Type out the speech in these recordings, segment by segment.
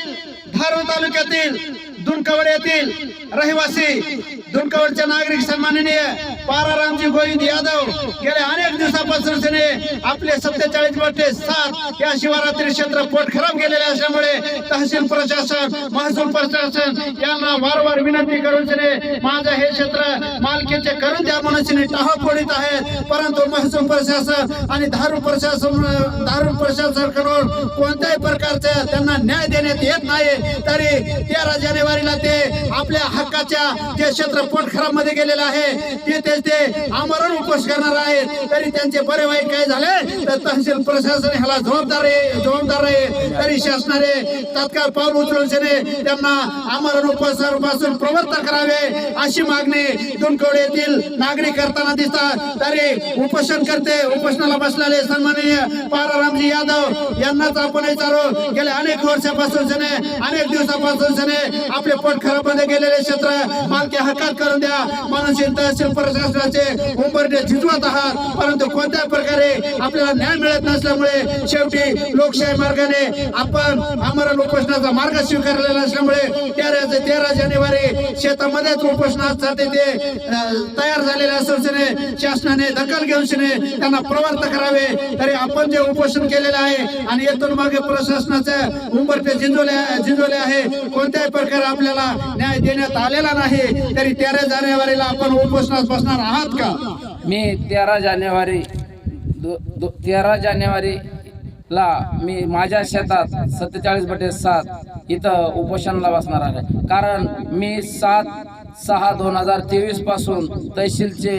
धारूर तालुक्यातील दुनकवड येथील रहिवासी दुनकवडच्या नागरिक सन्माननीय पारारामजी गोविंद यादव गेल्या अनेक दिवसापासून त्याने आपले सत्तेचाळीस बटे सात या शिवरात्री क्षेत्र पोट खराब गेलेले असल्यामुळे तहसील प्रशासन महसूल प्रशासन यांना वारंवार विनंती करून त्याने माझं हे क्षेत्र मालकीचे करून द्या म्हणून त्याने टाहा फोडीत आहेत. परंतु महसूल प्रशासन आणि दारू प्रशासन दारू प्रशासनाकडून कोणत्याही प्रकारचा त्यांना न्याय देण्यात येत नाही. तरी तेरा जानेवारीला ते आपल्या हक्काच्या जे क्षेत्र पोट खराबमध्ये गेलेलं आहे ते ते आमरण उपोष करणार आहेत. तरी त्यांचे बरे वाईट काय झाले तर तहसील प्रशासन ह्याला जबाबदार आहे जबाबदार आहे. तरी शासनाने तात्काळ पाऊल उचलून त्यांना आमरण उपोषणापासून प्रवर्तन करावे अशी मागणी दुनकवडे येथील नागरिक करताना दिसतात. तरी उपोषण करते उपोषणाला बसलेले सन्माननीय पारारामजी यादव यांनाच आपण विचारू. गेल्या अनेक वर्षापासून त्याने अनेक दिवसापासून त्याने आपले पोट खराबमध्ये गेलेले क्षेत्र मालकी हक्कात करून द्या. म्हणून तहसील प्रशासनाचे उंबरडे झिजवत आहात. परंतु कोणत्या प्रकारे आपल्याला न्याय मिळत नसल्यामुळे शेवटी लोकशाही मार्गाने आपण आमरण उपोषणाचा मार्ग स्वीकारलेला असल्यामुळे तेरा तेरा जानेवारी शेतामध्येच उपोषणासाठी ते तयार झालेले असल्याने शासनाने दखल घेऊन त्यांना प्रवर्त करावे. तरी आपण जे उपोषण केलेलं आहे आणि येथून मागे प्रशासनाचे उंबरटे झिंजवले झिंजवले आहे कोणत्याही प्रकारे आपल्याला न्याय देण्यात आलेला नाही तरी तेरा जानेवारीला आपण उपोषणात बसणार आहात का? मी तेरा जानेवारी दो दो तेरा जानेवारीला मी माझ्या शेतात सत्तेचाळीस बटे सात इथं उपोषणाला बसणार आहे. कारण मी सात सहा दोन हजार तेवीसपासून तहसीलचे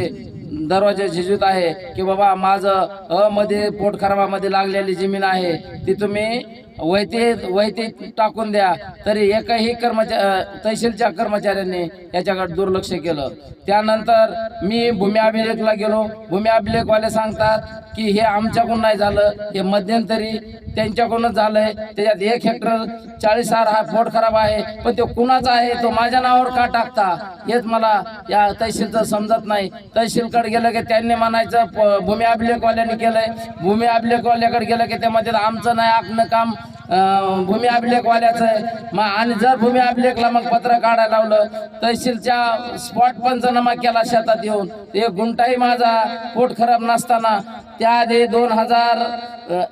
दरवाजे झिजूत आहे की बाबा माझं अमध्ये मध्ये पोटखराबामध्ये लागलेली जमीन आहे ती तुम्ही वैते वैते टाकून द्या. तरी एकही कर्मचारी तहसीलच्या कर्मचाऱ्यांनी याच्याकडे दुर्लक्ष केलं. त्यानंतर मी भूमी अभिलेखला गेलो. भूमी अभिलेखवाले सांगतात की हे आमच्याकडून नाही झालं. हे मध्यंतरी त्यांच्याकडूनच झालंय. त्याच्यात एक हेक्टर चाळीस हार हा फोड खराब आहे. पण तो कुणाचा आहे? तो माझ्या नावावर का टाकता? हेच मला या तहसीलचं समजत नाही. तहसीलकडे गेलं की त्यांनी म्हणायचं प- भूमी अभिलेखवाल्यांनी केलंय. भूमी अभिलेखवाल्याकडे गेलं की त्यामध्ये आमचं नाही आपलं काम भूमी अभिलेखवाल्याचं आहे. मग आणि जर भूमी अभिलेखला मग पत्र काढायला लावलं तहसीलच्या स्पॉट पंचनामा केला शेतात येऊन. एक गुंठाही माझा पोट खराब नसताना त्याआधी दोन हजार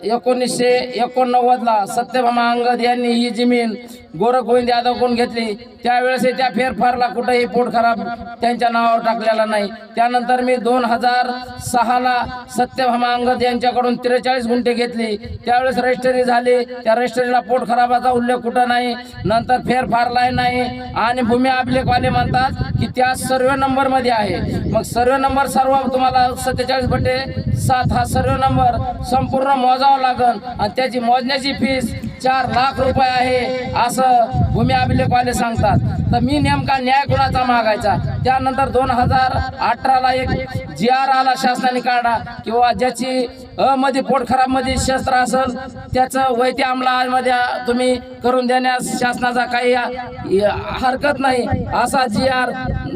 एकोणीसशे एकोणनव्वदला सत्यभामा अंगद यांनी ही जमीन गोरख गोविंद यादव कोण घेतली? त्यावेळेस त्या फेरफारला कुठेही पोट खराब त्यांच्या नावावर टाकलेला नाही. त्यानंतर मी दोन हजार सहाला सत्यभामा अंगद यांच्याकडून त्रेचाळीस गुंठे घेतली. त्यावेळेस रजिस्ट्री झाली. त्या रजिस्ट्रीला पोट खराबाचा उल्लेख कुठं नाही. नंतर फेरफारलाही नाही. आणि भूमी अभिलेखवाले म्हणतात की त्या सर्व नंबरमध्ये आहे. मग सर्व नंबर सर्व तुम्हाला सत्तेचाळीस बटे सात हा सर्व नंबर संपूर्ण मोजावा लागेल आणि त्याची मोजण्याची फीस चार लाख रुपये आहे असं भूमी अभिलेखवाले सांगतात. तर मी नेमका न्याय कुणाचा मागायचा? त्यानंतर दोन हजार अठराला एक जी आर आला शासनाने काढा किंवा ज्याची अमध्ये पोटखराबमध्ये शस्त्र असेल त्याचं वैद्य अंमलामध्ये तुम्ही करून देण्यास शासनाचा काही हरकत नाही. असा G R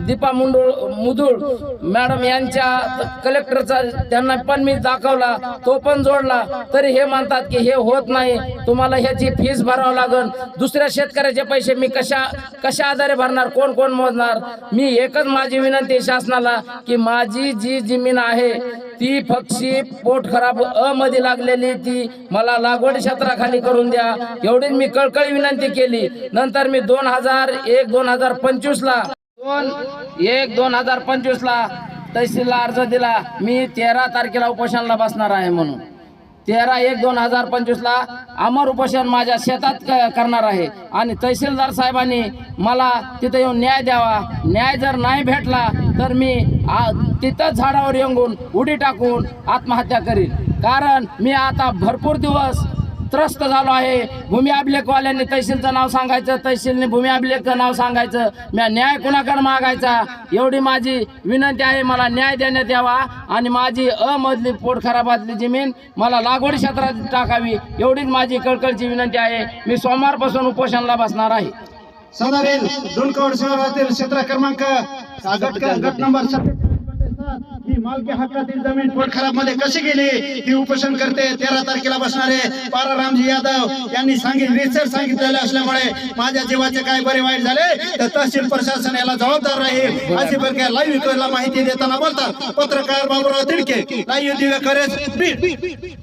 Deepa Mudhol Mudhol madam यांच्या कलेक्टरचा त्यांना पण मी दाखवला तो पण जोडला. तरी हे म्हणतात की हे होत नाही. तुम्हाला ह्याची फीस भरावं लागेल दुसऱ्या शेतकऱ्याचे पैसे मी कशा कशा आधारे भरणार? कोण कोण मोजणार? मी एकच माझी विनंती शासनाला की माझी जी जमीन आहे ती पक्षी पोट खराब अ मध्ये लागलेली ती. मला लागवड क्षेत्राखाली करून द्या. एवढीच मी कळकळी विनंती केली. नंतर मी दोन हजार एक दोन हजार पंचवीस ला दोन एक दोन हजार पंचवीस ला तहसीलला अर्ज दिला. मी तेरा तारखेला उपोषणाला बसणार आहे म्हणून. तेरा एक दोन हजार पंचवीसला अमर उपोषण माझ्या शेतात क- करणार आहे. आणि तहसीलदार साहेबांनी मला तिथं येऊन न्याय द्यावा. न्याय जर नाही भेटला तर मी आ- तिथंच झाडावर येऊन उडी टाकून आत्महत्या करीन. कारण मी आता भरपूर दिवस त्रस्त झालो आहे. भूमी अभिलेखवाल्यांनी तहसीलचं नाव सांगायचं तहसीलने भूमी अभिलेखचं नाव सांगायचं. मी न्याय कुणाकडे मागायचा? एवढी माझी विनंती आहे मला न्याय देण्यात यावा आणि माझी अमधली पोटखराबातली जमीन मला लागवड क्षेत्रात टाकावी एवढीच माझी कळकळची विनंती आहे. मी सोमवारपासून उपोषणाला बसणार आहे. सदरील दुनकवड शहरातील क्षेत्र क्रमांक गट गट नंबर जमीन पोट खराब मालकी हक्कातील जमीन पोटखराबमध्ये कशी गेली? ही उपोषण करते तेरा तारखेला बसणारे पारा रामजी यादव यांनी सांगितले रिसर्च सांगितलेले असल्यामुळे माझ्या जीवाचे काय बरे वाईट झाले तर तहसील प्रशासन याला जबाबदार राहील. अशी प्रकारे लाईव्ह माहिती देताना बोलतात. पत्रकार बाबूराव तिडके लाईव्ह दिवे खरेच.